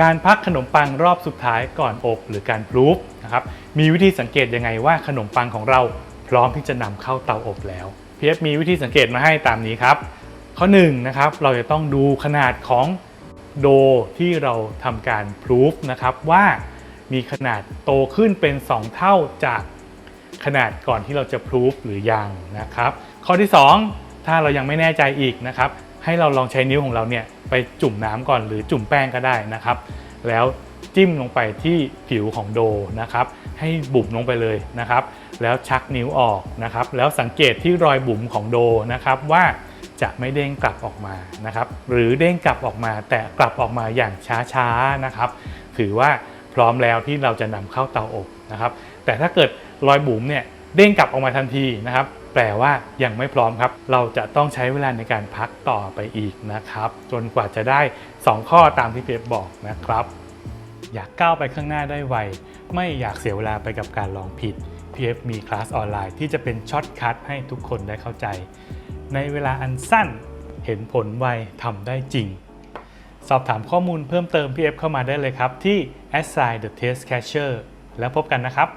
การพักขนมปังรอบสุดท้ายก่อนอบหรือการพลูฟนะครับมีวิธีสังเกตยังไงว่าขนมปังของเราพร้อมที่จะนำเข้าเตาอบแล้วพีเอฟมีวิธีสังเกตมาให้ตามนี้ครับ ข้อ1นงนะครับเราจะต้องดูขนาดของโดที่เราทำการพลูฟนะครับว่ามีขนาดโตขึ้นเป็น 2 เท่าจากขนาดก่อนที่เราจะพลูฟหรือยังนะครับ ข้อที่ 2 ถ้าเรายังไม่แน่ใจอีกนะครับ ให้เราลองใช้นิ้วของเราเนี่ย ไปจุ่มน้ำก่อนหรือจุ่มแป้งก็ได้นะครับ แล้วจิ้มลงไปที่ผิวของโดนะครับ ให้บุ๋มลงไปเลยนะครับ แล้วชักนิ้วออกนะครับ แล้วสังเกตที่รอยบุ๋มของโดนะครับว่าจะไม่เด้งกลับออกมานะครับ หรือเด้งกลับออกมา แต่กลับออกมาอย่างช้าๆนะครับ ถือว่าพร้อมแล้วที่เราจะนำเข้าเตาอบนะครับ แต่ถ้าเกิดรอยบุ๋มเนี่ยเด้งกลับออกมาทันทีนะครับ แปลว่ายังไม่พร้อมครับ เราจะต้องใช้เวลาในการพักต่อไปอีกนะครับ จนกว่าจะได้ 2 ข้อตามที่เพียบบอกนะครับ อยากก้าวไปข้างหน้าได้ไว ไม่อยากเสียเวลาไปกับการลองผิด PF มีคลาสออนไลน์ที่จะเป็นช็อตคัทให้ทุกคนได้เข้าใจ ในเวลาอันสั้นเห็นผลไวทำได้จริง สอบถามข้อมูลเพิ่มเติม PF เข้ามาได้เลยครับที่ assign the test catcher แล้วพบกันนะครับ